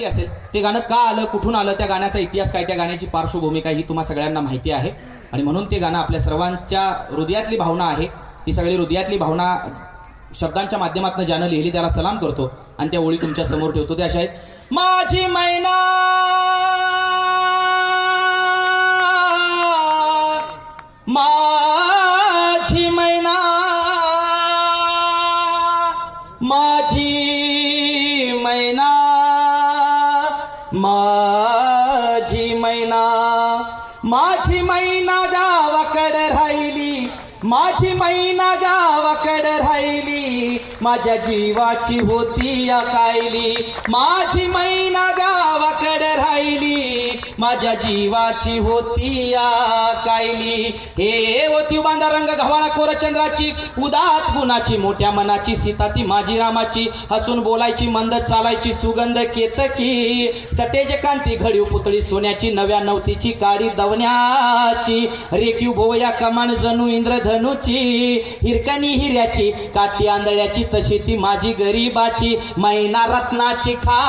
माहिती असेल. ते गाणं का आलं कुठून आलं त्या गाण्याचा इतिहास काय त्या गाण्याची पार्श्वभूमी काय ही तुम्हा सगळ्यांना माहिती आहे. आणि म्हणून ते गाणं आपल्या सर्वांच्या हृदयातली भावना आहे. ती सगळी हृदयातली भावना शब्दांच्या माध्यमातून ज्यानं लिहिली त्याला सलाम करतो आणि त्या ओळी तुमच्यासमोर ठेवतो. त्या अशा आहेत. माझी मैना माझी मैना माझी माझी मैना माझी मैना गावाकडे राहिली माझी मैना गावाकडे राहिली माझ्या जीवाची होती या कायली. माझी मैना गावाकडे माझ्या जीवाची होती या कायली. हे होती बांधा रंग घवाळा कोरचंद्राची उदात गुणाची मोठ्या मनाची सीता ती माझी रामाची. हसून बोलायची मंद चालायची सुगंध केतकी. सतेज कांती घडीव पुतळी सोन्याची नव्या नवतीची काडी दवण्याची. रेखीव भोवया कमान जणू इंद्रधनुची. हिरकणी हिऱ्याची काती आंधळ्याची तशी ती माझी गरीबाची. मैना रत्नाची खा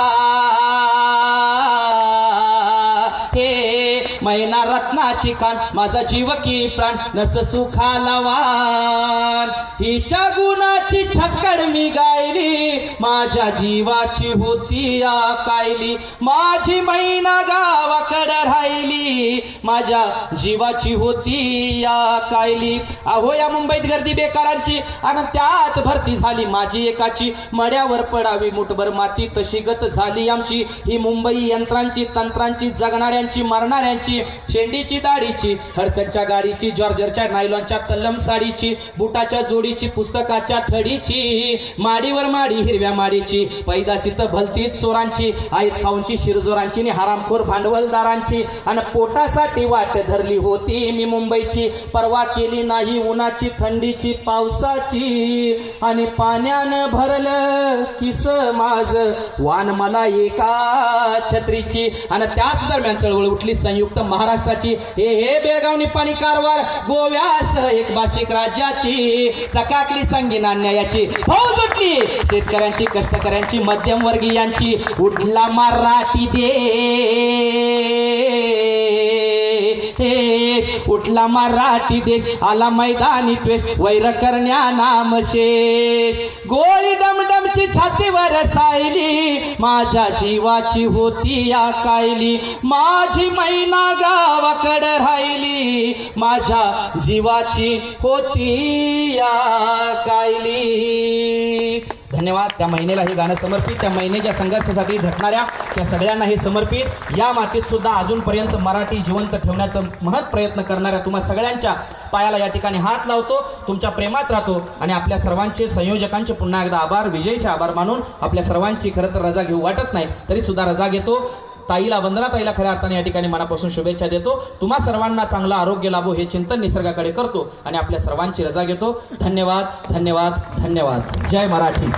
मैना रत्नाची खान माझा जीव की प्राण नस सुखालावा हिच्या गुणाची छक्कड मी गायली माझ्या जीवाची होती या कायली माझी मैना गावाकडे राहिली माझ्या जीवाची होती या कायली अहो या मुंबईत गर्दी बेकारांची आणि त्यात भरती झाली माझी एकाची. मड्यावर पडावी मुठभर माती तशी गत झाली आमची. ही मुंबई यंत्रांची तंत्रांची जगणाऱ्यांची मरणाऱ्यांची शेंडीची दाढीची हडसनच्या गाडीची जॉर्जरच्या नायलॉनच्या तल्लम साडीची बुटाच्या जोडीची पुस्तकाच्या थडीची माडीवर माडी हिरव्या माडीची पैदाशीच भलती चोरांची आईत खाऊंची शिरजोरांची आणि हरामखोर भांडवलदारांची. आणि पोटासाठी वाट धरली होती मी मुंबईची. परवा केली नाही उन्हाची थंडीची पावसाची. आणि पाण्यानं भरलं किस माझ. वान मला एका छत्रीची. आणि त्याच दरम्यान चळवळ उठली संयुक्त महाराष्ट्राची. हे हे बेळगाव निपाणी कारवार गोव्यासह एक भाषिक राज्याची. चकाकली संगीन अन्यायाची. फौज उठली शेतकऱ्यांची कष्टकऱ्यांची मध्यमवर्गीयांची. उठला मराठी दे उठला मराठी देश आला मैदानी त्वेष वैर करण्या नाम शेष. गोळी डमडमची छातीवर सायली माझ्या जीवाची होती या कायली. माझी मैना गावाकड राहिली माझ्या जीवाची होती या कायली. धन्यवाद. त्या महिनेला हे गाणं समर्पित त्या महिनेच्या संघर्षासाठी झटणाऱ्या त्या सगळ्यांना हे समर्पित. या मातीत सुद्धा अजूनपर्यंत मराठी जिवंत ठेवण्याचा महत् प्रयत्न करणाऱ्या तुम्हा सगळ्यांच्या पायाला या ठिकाणी हात लावतो तुमच्या प्रेमात राहतो आणि आपल्या सर्वांचे संयोजकांचे पुन्हा एकदा आभार विजयचे आभार मानून आपल्या सर्वांची खरं तर रजा घेऊ वाटत नाही तरी सुद्धा रजा घेतो. ताईला वंदना ताईला खऱ्या अर्थाने या ठिकाणी मनापासून शुभेच्छा देतो. तुम्हा सर्वांना चांगलं आरोग्य लाभो हे चिंतन निसर्गाकडे करतो आणि आपल्या सर्वांची रजा घेतो. धन्यवाद धन्यवाद धन्यवाद. जय मराठी.